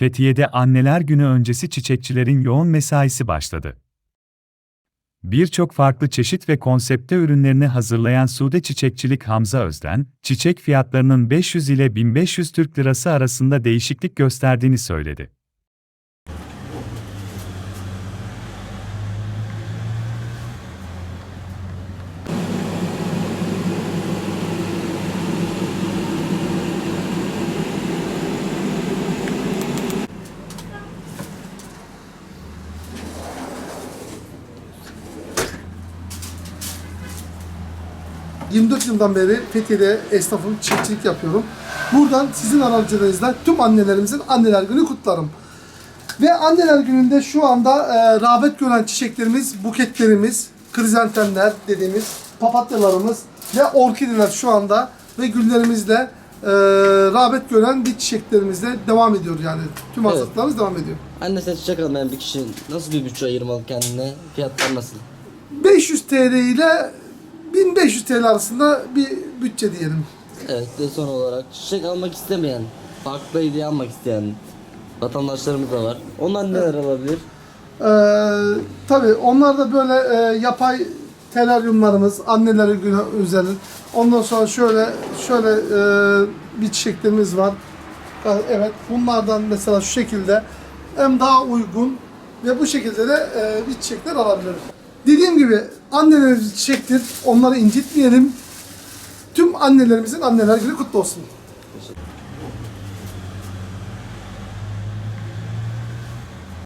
Fethiye'de Anneler Günü öncesi çiçekçilerin yoğun mesaisi başladı. Birçok farklı çeşit ve konsepte ürünlerini hazırlayan Sude Çiçekçilik Hamza Özden, çiçek fiyatlarının 500 ile 1500 Türk Lirası arasında değişiklik gösterdiğini söyledi. 24 yıldan beri Fethiye'de esnafım, çiftçilik yapıyorum. Buradan sizin aracılığınızla tüm annelerimizin anneler günü kutlarım. Ve anneler gününde şu anda e, rağbet gören çiçeklerimiz, buketlerimiz, krizantemler dediğimiz papatyalarımız ve orkideler şu anda ve güllerimizle e, rağbet gören bir çiçeklerimizle devam ediyor yani. Tüm Evet. devam ediyor. Anne sen çiçek almayan bir kişi nasıl bir bütçe ayırmalı kendine? Fiyatlar nasıl? 500 TL ile 1500 TL arasında bir bütçe diyelim. Evet ve son olarak çiçek almak istemeyen, farklı hediye almak isteyen vatandaşlarımız da var. Onlar neler alabilir? Ee, tabii onlar da böyle e, yapay teraryumlarımız, anneleri günü özel. Ondan sonra şöyle şöyle e, bir çiçeklerimiz var. Ha, Evet, bunlardan mesela şu şekilde hem daha uygun ve bu şekilde de e, bir çiçekler alabiliriz. Dediğim gibi annelerimiz çiçektir. Onları incitmeyelim. Tüm annelerimizin anneler günü kutlu olsun.